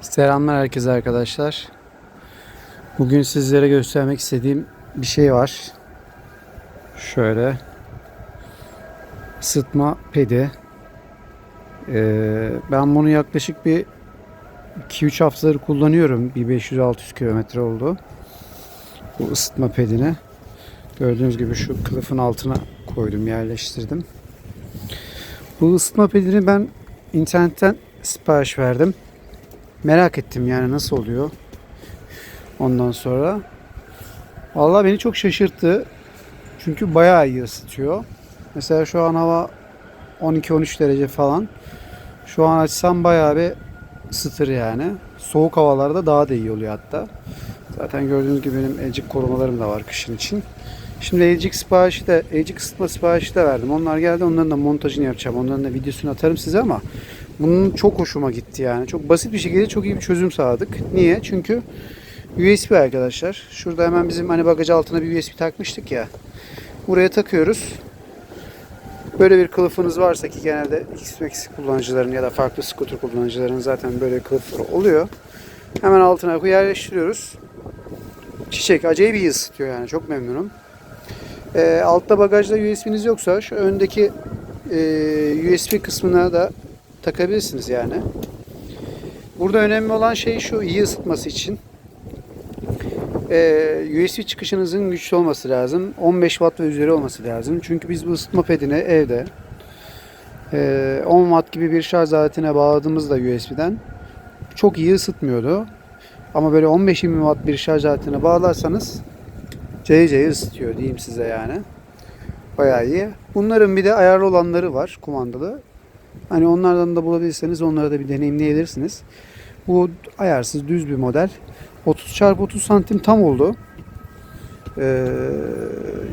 Selamlar herkese arkadaşlar. Bugün sizlere göstermek istediğim bir şey var. Şöyle ısıtma pedi. Ee, ben bunu yaklaşık bir 2-3 haftadır kullanıyorum. Bir 500-600 kilometre oldu. Bu ısıtma pedini. Gördüğünüz gibi şu kılıfın altına koydum, yerleştirdim. Bu ısıtma pedini ben internetten sipariş verdim. Merak ettim yani nasıl oluyor. Ondan sonra Vallahi beni çok şaşırttı. Çünkü bayağı iyi ısıtıyor. Mesela şu an hava 12-13 derece falan. Şu an açsam bayağı bir ısıtır yani. Soğuk havalarda daha da iyi oluyor hatta. Zaten gördüğünüz gibi benim elcik korumalarım da var kışın için. Şimdi elcik siparişi de, elcik ısıtma siparişi de verdim. Onlar geldi. Onların da montajını yapacağım. Onların da videosunu atarım size ama bunun çok hoşuma gitti yani. Çok basit bir şekilde çok iyi bir çözüm sağladık. Niye? Çünkü USB arkadaşlar. Şurada hemen bizim hani bagaj altına bir USB takmıştık ya. Buraya takıyoruz. Böyle bir kılıfınız varsa ki genelde X-Max kullanıcıların ya da farklı scooter kullanıcıların zaten böyle kılıfları oluyor. Hemen altına yerleştiriyoruz. Çiçek acayip iyi ısıtıyor yani çok memnunum. Ee, altta bagajda USB'niz yoksa şu öndeki e, USB kısmına da takabilirsiniz yani. Burada önemli olan şey şu iyi ısıtması için. Ee, USB çıkışınızın güçlü olması lazım. 15 watt ve üzeri olması lazım. Çünkü biz bu ısıtma pedini evde e, 10 watt gibi bir şarj aletine bağladığımızda USB'den çok iyi ısıtmıyordu. Ama böyle 15-20 watt bir şarj aletine bağlarsanız cayı ısıtıyor diyeyim size yani. Bayağı iyi. Bunların bir de ayarlı olanları var kumandalı. Hani onlardan da bulabilirseniz onları da bir deneyimleyebilirsiniz. Bu ayarsız düz bir model. 30 x 30 santim tam oldu. Ee,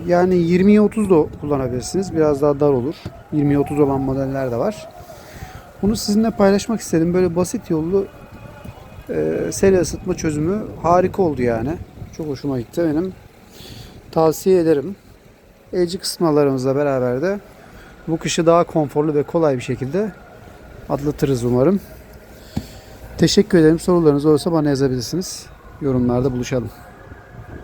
yani 20'ye 30 da kullanabilirsiniz. Biraz daha dar olur. 20'ye 30 olan modeller de var. Bunu sizinle paylaşmak istedim. Böyle basit yollu e, seri ısıtma çözümü harika oldu yani. Çok hoşuma gitti benim. Tavsiye ederim. Elcik ısıtmalarımızla beraber de bu kışı daha konforlu ve kolay bir şekilde atlatırız umarım. Teşekkür ederim. Sorularınız olursa bana yazabilirsiniz. Yorumlarda buluşalım.